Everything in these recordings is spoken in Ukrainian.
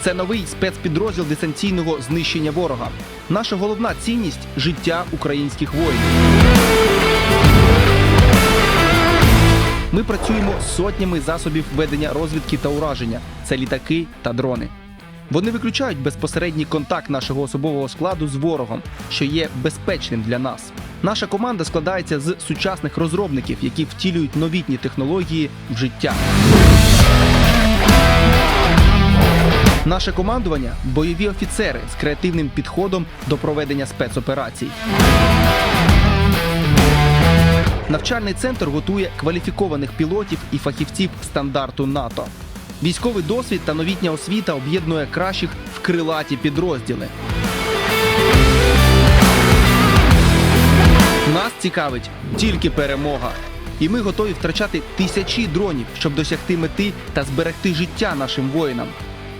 це новий спецпідрозділ дистанційного знищення ворога. Наша головна цінність життя українських воїнів. Ми працюємо з сотнями засобів ведення розвідки та ураження. Це літаки та дрони. Вони виключають безпосередній контакт нашого особового складу з ворогом, що є безпечним для нас. Наша команда складається з сучасних розробників, які втілюють новітні технології в життя. Наше командування бойові офіцери з креативним підходом до проведення спецоперацій. Навчальний центр готує кваліфікованих пілотів і фахівців стандарту НАТО. Військовий досвід та новітня освіта об'єднує кращих в крилаті підрозділи. Нас цікавить тільки перемога. І ми готові втрачати тисячі дронів, щоб досягти мети та зберегти життя нашим воїнам.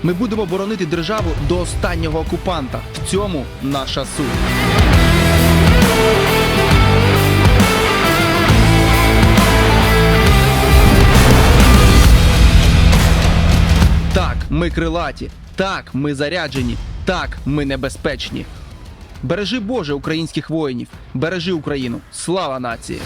Ми будемо боронити державу до останнього окупанта. В цьому наша суть. Так, ми крилаті. Так, ми заряджені. Так, ми небезпечні. Бережи Боже українських воїнів. Бережи Україну. Слава нації!